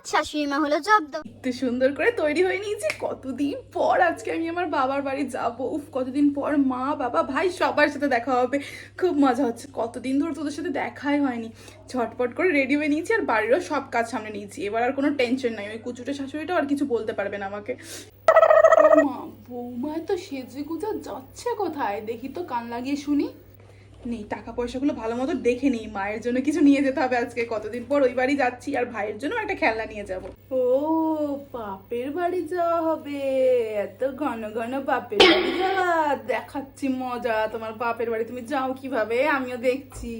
আজ শাশুড়ি হলো জব্দ। এত সুন্দর করে তৈরি হয়ে নিয়েছি, কতদিন পর আজকে আমি আমার বাবার বাড়ি যাব। উফ, কতদিন পর মা, বাবা, ভাই সবার সাথে দেখা হবে। খুব মজা হচ্ছে। কতদিন ধরে তোদের সাথে দেখাই হয়নি। ঝটপট করে রেডি হয়ে নিয়েছি আর বাড়িরও সব কাজ সামনে নিয়েছি। এবার আর কোনো টেনশন নাই। ওই কুচুটে শাশুড়িটাও আর কিছু বলতে পারবে না আমাকে। মা, বৌমা তো সেজে গুজা যাচ্ছে কোথায়? দেখি তো কান লাগিয়ে শুনি। নেই টাকা পয়সাগুলো ভালো মতো দেখে নিই। মায়ের জন্য কিছু নিয়ে যেতে হবে আজকে। কতদিন পর ওই বাড়ি যাচ্ছি আর ভাইয়ের জন্য একটা খেলনা নিয়ে যাব। ও বাপের বাড়ি যাওয়া হবে। এত ঘন ঘন বাপের বাড়ি যাওয়া। দেখাচ্ছি মজা। তোমার বাপের বাড়ি তুমি যাও কীভাবে? আমিও দেখছি।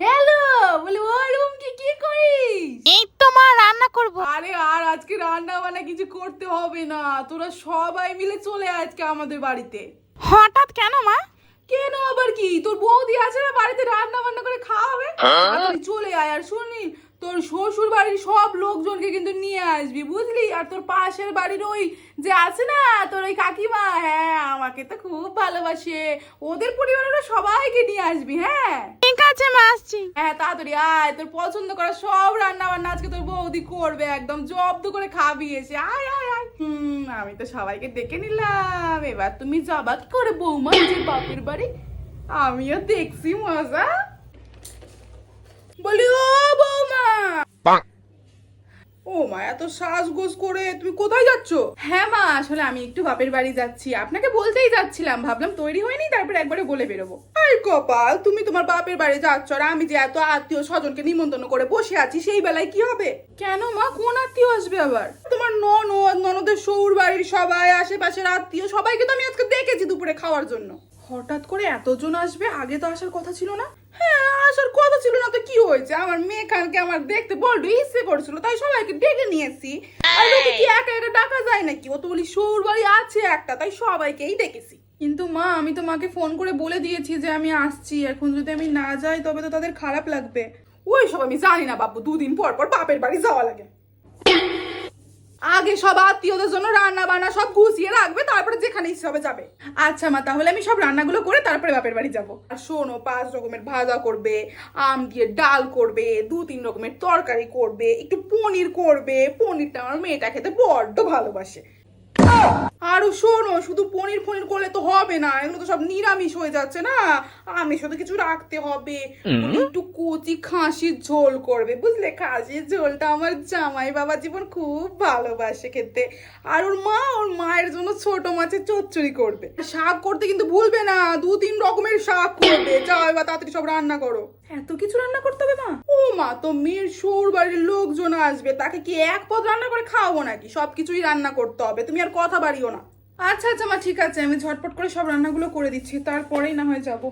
হ্যালো বলি ও কি করিস? এই তো মা রান্না করব। আরে আর আজকে রান্না বান্না কিছু করতে হবে না। তোরা সবাই মিলে চলে আজকে আমাদের বাড়িতে। হঠাৎ কেন মা? কেন আবার কি? তোর বৌদি আছে না বাড়িতে রান্না বান্না করে খাওয়াবে? তাড়াতাড়ি চলে আয় আর শুনি তোর শ্বশুর বাড়ির সব লোকজনকে কিন্তু নিয়ে আসবি বুঝলি? আর তোর পাশের বাড়ির ওই যে আছে না তোর ওই কাকিমা হ্যাঁ আমাকে তো খুব ভালোবাসে। ওদের পরিবারের সবাইকে নিয়ে আসবি হ্যাঁ? আছে মা আসছি। হ্যাঁ তাড়াতাড়ি আয় তোর পছন্দ করা সব রান্না বান্না আজকে তোর বৌদি করবে একদম জব্দ করে খাবি এসে। আয় আয় আয়। হুম আমি তো সবাইকে ডেকে নিলাম। এবার তুমি যাবা কি করে বৌমা যে বাপের বাড়ি? আমিও দেখছি মজা। বলি ও বৌমা! ও মা এত সাজগোজ করে তুমি কোথায় যাচ্ছ? হ্যাঁ মা আসলে আমি একটু বাপের বাড়ি যাচ্ছি। আপনাকে বলতেই যাচ্ছিলাম ভাবলাম তৈরি হয়নি তারপরে একবারে বলে বেরোবো। আই কপাল তুমি তোমার বাপের বাড়ি যাচ্ছ আর আমি যে এত আত্মীয় স্বজনকে নিমন্ত্রণ করে বসে আছি সেই বেলায় কি হবে? কেন মা কোন আত্মীয় আসবে আবার? তোমার ননদ ননদের সৌর বাড়ির সবাই আশেপাশের আত্মীয় সবাইকে তো আমি আজকে দেখেছি দুপুরে খাওয়ার জন্য। হঠাৎ করে এতজন আসবে আগে তো আসার কথা ছিল না? হ্যাঁ আসার কথা ছিল না তো কি হয়েছে। আমার মেয়ে কালকে আমার দেখতে বড্ড ইচ্ছে করছিল, তাই সবাইকে ডেকে নিয়েছি। আর ওকে কি একা একা ডাকা যায় নাকি? ও তো বলি, সৌর বাড়ি আছে একটা, তাই সবাইকেই ডেকেছি। কিন্তু মা, আমি তো মাকে ফোন করে বলে দিয়েছি যে আমি আসছি। এখন যদি আমি না যাই, তবে তো তাদের খারাপ লাগবে। ওই সব আমি জানি না বাপু, দুদিন পর পর বাপের বাড়ি যাওয়া লাগে। আগে সব আত্মীয়দের জন্য রান্না বান্না সব গুছিয়ে রাখবে, তারপরে যেখানে ইচ্ছে হবে যাবে। আচ্ছা মা, তাহলে আমি সব রান্নাগুলো করে তারপরে বাপের বাড়ি যাব। আর শোনো, পাঁচ রকমের ভাজা করবে, আম দিয়ে ডাল করবে, দু তিন রকমের তরকারি করবে, একটু পনির করবে। পনিরটা আমার মেয়েটা খেতে বড্ড ভালোবাসে। আরও শোনো শুধু পনির ফনির করলে তো হবে না এগুলো তো সব নিরামিষ হয়ে যাচ্ছে না। আমিষ তো কিছু রাখতে হবে। একটু কচি খাসির ঝোল করবে বুঝলে? খাসির ঝোলটা আমার জামাই বাবা জীবন খুব ভালোবাসে খেতে। আর ওর মা ওর মায়ের জন্য ছোট মাছের চচ্চড়ি করবে। শাক করতে কিন্তু ভুলবে না দু তিন রকমের শাক করবে। যাও এবার তাড়াতাড়ি সব রান্না করো। এত কিছু রান্না করতে হবে মা? ও মা তো মেয়ের সৌর বাড়ির লোকজন আসবে তাকে কি এক পদ রান্না করে খাওয়াবো নাকি? সবকিছুই রান্না করতে হবে তুমি আর কথা বাড়িও না। আচ্ছা আচ্ছা মা ঠিক আছে আমি ঝটপট করে সব রান্নাগুলো করে দিচ্ছি তারপরেই না হয় যাব।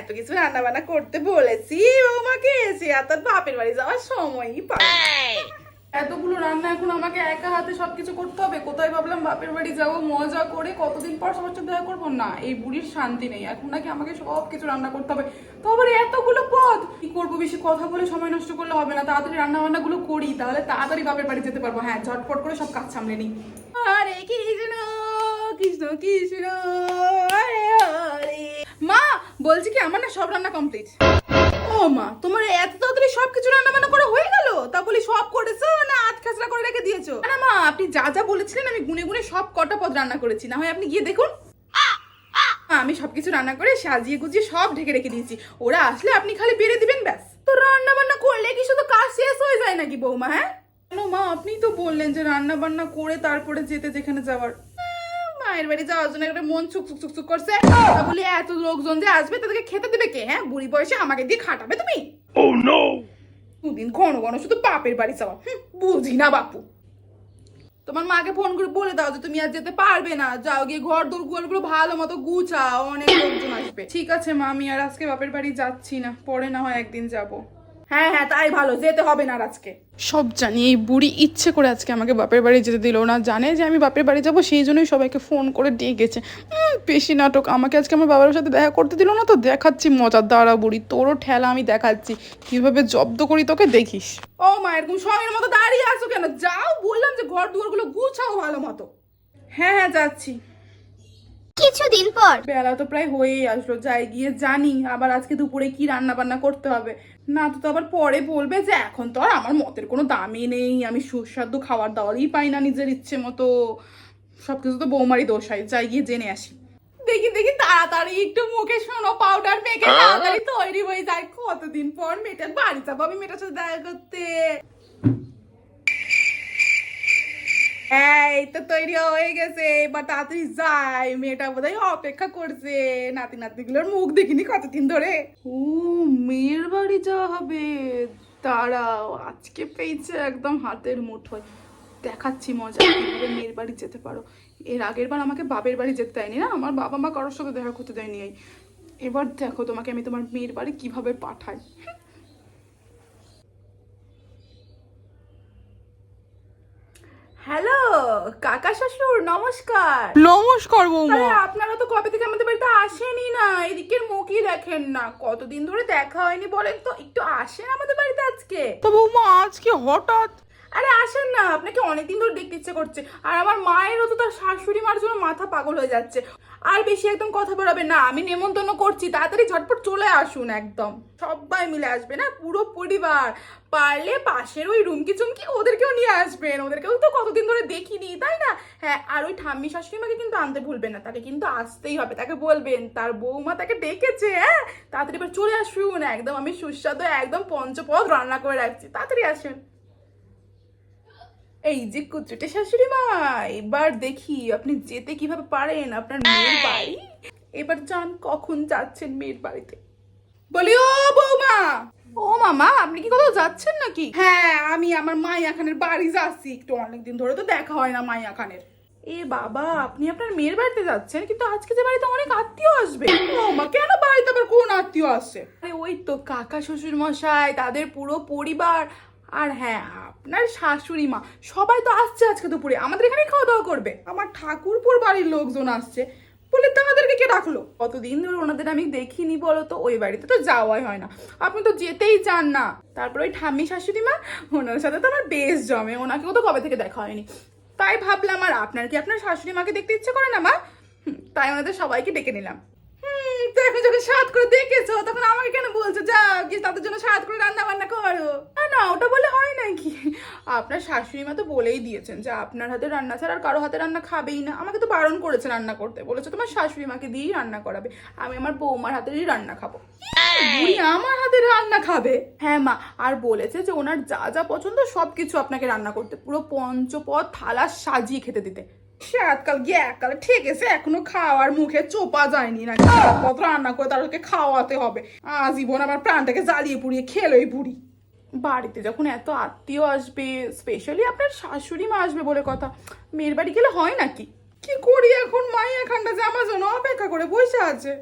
এত কিছু রান্না বান্না করতে বলেছি আমাকে এসে আর তার বাপের বাড়ি যাওয়ার সময়ই পাবে। এতগুলো রান্না এখন আমাকে একা হাতে সবকিছু করতে হবে। কোথায় ভাবলাম বাপের বাড়ি যাব, মজা করে কতদিন পর সবার সাথে দেখা করব? না, এই বুড়ির শান্তি নেই। এখন নাকি আমাকে সব কিছু রান্না করতে হবে। তো আবার এতগুলো পদ! কি করব বেশি? কথা বলে সময় নষ্ট করলে হবে না। তাড়াতাড়ি রান্না বান্না গুলো করি, তাহলে তাড়াতাড়ি বাপের বাড়ি যেতে পারব। হ্যাঁ ঝটপট করে সব কাজ সামলে নিই। আরে কৃষ্ণ কৃষ্ণ কৃষ্ণ হরে মা, বলছি কি, আমার না সব রান্না কমপ্লিট ও মা, তোমার এত তাড়াতাড়ি সবকিছু রান্না বান্না করা হয়ে গেল? তা বলি সব করেছ না আধ করে রেখে দিয়েছ? না মা, আপনি যা যা বলেছিলেন আমি গুনে গুনে সব কটা পদ রান্না করেছি। না হয় আপনি গিয়ে দেখুন। আমি সবকিছু রান্না করে সাজিয়ে গুজিয়ে সব ঢেকে রেখে দিয়েছি। ওরা আসলে আপনি খালি বেড়ে দিবেন, ব্যাস। তো রান্না বান্না করলে কি শুধু কাজ শেষ হয়ে যায় নাকি, বৌমা হ্যাঁ? কেন মা, আপনি তো বললেন যে রান্না বান্না করে তারপরে যেতে যেখানে যাওয়ার। মায়ের বাড়ি যাওয়ার জন্য একটা মন চুক চুক চুক চুক করছে। বলি এত লোকজন যে আসবে, তাদেরকে খেতে দেবে কে হ্যাঁ? বুড়ি বয়সে আমাকে দিয়ে খাটাবে তুমি। দুদিন ঘন ঘন শুধু বাপের বাড়ি চাওয়া বুঝি না বাপু। তোমার মাকে ফোন করে বলে দাও যে তুমি আর যেতে পারবে না। যাও গিয়ে ঘর দোরগুলো ভালো মতো গুছাও, অনেক লোকজন আসবে। ঠিক আছে মা, আমি আর আজকে বাপের বাড়ি যাচ্ছি না। পরে না হয় একদিন যাব। হ্যাঁ হ্যাঁ তাই ভালো যেতে হবে না আর আজকে। সব জানি এই বুড়ি ইচ্ছে করে আজকে আমাকে বাপের বাড়ি যেতে দিল না জানে যে আমি বাপের বাড়ি যাব সেই জন্যই সবাইকে ফোন করে ডেকেছে বেশি নাটক আমাকে আজকে আমার বাবার সাথে দেখা করতে দিল না তো দেখাচ্ছি মজার দাঁড়া বুড়ি তোরও ঠেলা আমি দেখাচ্ছি কীভাবে জব্দ করি তোকে দেখিস। ও মা এরকম সঙ্গের মতো দাঁড়িয়ে আছো কেন? যাও বললাম যে ঘর দুয়ারগুলো গুছাও ভালো মতো। হ্যাঁ হ্যাঁ যাচ্ছি। কিছুদিন পর। বেলা তো প্রায় হয়েই আসলো যাই গিয়ে জানি আবার আজকে দুপুরে কি রান্না বান্না করতে হবে। না তো তো আবার পরে বলবে যে এখন তো আর আমার মতের কোনো দামই নেই আমি সুস্বাদু খাবার দাওয়ারই পাই না নিজের ইচ্ছে মতো। সব কিছু তো বৌমারই দোষ হয় যাই গিয়ে জেনে আসি। দেখি দেখি তাড়াতাড়ি একটু মুখে শোনো পাউডার মেখে তাড়াতাড়ি তৈরি হয়ে যায়। কতদিন পর মেয়েটার বাড়ি যাব আমি মেয়েটার সাথে দেখা করতে। এই তো তৈরি হয়ে গেছে। এবার তাড়াতাড়ি যাই। মেয়েটা বোধহয় অপেক্ষা করছে। নাতি নাতনিগুলোর মুখ দেখিনি কতদিন ধরে। ও মেয়ের বাড়ি যাওয়া হবে। দাঁড়াও, আজকে পেয়েছে একদম হাতের মুঠোয়। দেখাচ্ছি মজা। কীভাবে মেয়ের বাড়ি যেতে পারো। এর আগের বার আমাকে বাপের বাড়ি যেতে দেয়নি না? আমার বাবা মা কারোর সাথে দেখা করতে দেয়নি। এবার দেখো তোমাকে আমি তোমার মেয়ের বাড়ি কীভাবে পাঠাই। হ্যালো কাকা শ্বশুর নমস্কার। নমস্কার বৌমা। আপনারা তো কবে থেকে আমাদের বাড়িতে আসেনি না? এদিকের মুখই দেখেন না। কতদিন ধরে দেখা হয়নি বলেন তো একটু আসেন আমাদের বাড়িতে আজকে। তো বৌমা আজকে হঠাৎ? আরে আসেন না আপনাকে অনেকদিন ধরে দেখতে ইচ্ছে করছে। আর আমার মায়েরও তো তার শাশুড়ি মার জন্য মাথা পাগল হয়ে যাচ্ছে। আর বেশি একদম কথা বলাবে না আমি নেমন্তন্ন করছি। তাড়াতাড়ি ঝটপট চলে আসুন একদম। সবাই মিলে আসবে না পুরো পরিবার। পারলে পাশের ওই রুমকি চুমকি নিয়ে আসবেন ওদেরকেও তো কতদিন ধরে দেখিনি, তাই না? হ্যাঁ আর ওই ঠাম্মি শাশুড়ি মাকে কিন্তু আনতে ভুলবেন না, তাকে কিন্তু আসতেই হবে, তাকে বলবেন, তার বৌমা তাকে ডেকেছে হ্যাঁ? তাড়াতাড়ি এবার চলে আসুন, একদম আমি সুস্বাদু, একদম পঞ্চপদ রান্না করে রাখছি, তাড়াতাড়ি আসুন। এই যে কুচুটে শাশুড়ি মা এবার দেখি আপনি যেতে কীভাবে পারেন, আপনার মেয়ের বাড়ি। এবার যান কখন যাচ্ছেন মেয়ের বাড়িতে। বলি, ও বৌমা! ও মামা আপনি কি কোথাও যাচ্ছেন নাকি? হ্যাঁ আমি আমার মাইয়া খানের বাড়ি যাচ্ছি একটু অনেকদিন ধরে তো দেখা হয় না মাইয়া খানের। এ বাবা আপনি আপনার মেয়ের বাড়িতে যাচ্ছেন কিন্তু আজকে যে বাড়িতে অনেক আত্মীয় আসবে। ও মা কেন বাড়িতে আবার কোন আত্মীয় আসছে? আরে ওই তো কাকা শ্বশুর মশাই তাদের পুরো পরিবার আর হ্যাঁ আপনার শাশুড়ি মা সবাই তো আসছে আজকে দুপুরে আমাদের এখানে খাওয়া দাওয়া করবে। আমার ঠাকুরপুর বাড়ির লোকজন আসছে। বলে আমাদেরকে কে ডাকলো? কতদিন ধরে ওনাদের আমি দেখিনি বলো তো ওই বাড়িতে তো যাওয়াই হয় না। আপনি তো যেতেই চান না। তারপর ওই ঠাম্মি শাশুড়ি মা, ওনার সাথে তো আমার বেশ জমে, ওনাকেও তো কবে থেকে দেখা হয়নি। তাই ভাবলাম, আর আপনার কি আপনার শাশুড়ি মাকে দেখতে ইচ্ছে করে না, মা? তাই ওনাদের সবাইকে ডেকে নিলাম। হুম, তো এখন যখন সাত করে দেখেছ, তখন আমাকে কেন বলছো যা গিয়ে তাদের জন্য স্বাদ করে রান্না বান্না করো না না ওটা বলে হয় নাকি আপনার শাশুড়ি মা তো বলেই দিয়েছেন যে আপনার হাতে রান্না ছাড়া আর কারও হাতে রান্না খাবেই না। আমাকে তো বারণ করেছে রান্না করতে। বলেছে তোমার শাশুড়ি মাকে দিয়েই রান্না করাবে। আমি আমার বৌমার হাতেরই রান্না খাব। বুড়ি আমার হাতের রান্না খাবে? হ্যাঁ মা আর বলেছে যে ওনার যা যা পছন্দ সব কিছু আপনাকে রান্না করতে। পুরো পঞ্চপদ থালা সাজিয়ে খেতে দিতে। সে আজকাল গিয়ে এককালে ঠেকেছে এখনও খাওয়ার মুখে চোপা যায়নি না কত রান্না করে তাদেরকে খাওয়াতে হবে। আজীবন আমার প্রাণটাকে জ্বালিয়ে পুড়িয়ে খেলোই বুড়ি। বাড়িতে, যখন এত আত্মীয় আসবে স্পেশালি আপনার শাশুড়ি মা আসবে বলে কথা, মেয়ের বাড়ি গেলে হয় নাকি? কি করি এখন? মাই এখানটা জামা জন্য অপেক্ষা করে বসে আছে।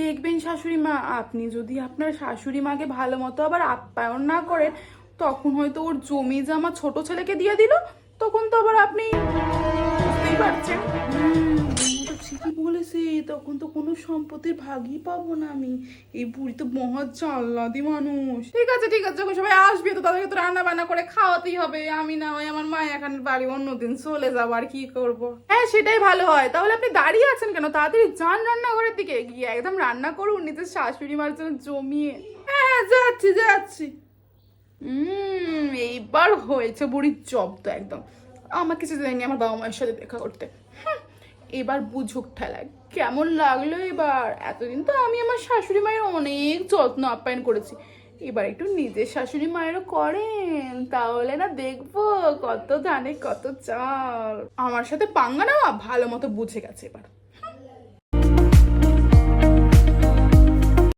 দেখবেন শাশুড়ি মা, আপনি যদি আপনার শাশুড়ি মাকে ভালো মতো আবার আপ্যায়ন না করেন, তখন হয়তো ওর জমি জামা ছোট ছেলেকে দিয়ে দিল, তখন তো আবার আপনি বুঝতেই পারছেন। বলেছে তখন তো কোনো সম্পত্তির ভাগই পাবো না আমি। এই বুড়ি তো মহা জাল্লাদি মানুষ। ঠিক আছে ঠিক আছে যখন সবাই আসবে তো তাদেরকে তো রান্না বান্না করে খাওয়াতেই হবে। আমি না হয় আমার মা এখানের বাড়ি অন্যদিন চলে যাব আর কি করব? হ্যাঁ সেটাই ভালো হয়। তাহলে আপনি দাঁড়িয়ে আছেন কেন? তাড়াতাড়ি যান রান্নাঘরের দিকে। গিয়ে একদম রান্না করুন নিজের শাশুড়ি মার জন্য জমিয়ে। হ্যাঁ যাচ্ছি যাচ্ছি। হুম এইবার হয়েছে বুড়ির জব তো একদম। আমাকে কিছু দেয়নি আমার বাবা মায়ের সাথে দেখা করতে। এবার বুঝুক ঠেলায়। কেমন লাগল এবার? এতদিন তো আমি আমার শাশুড়ি মায়ের অনেক যত্ন আপ্যায়ন করেছি। এবার একটু নিজের শাশুড়ি মায়েরও করেন। তাহলে না দেখব, কত ধানে কত চাল। আমার সাথে পাঙ্গা নেওয়া ভালো মতো বুঝে গেছে এবার।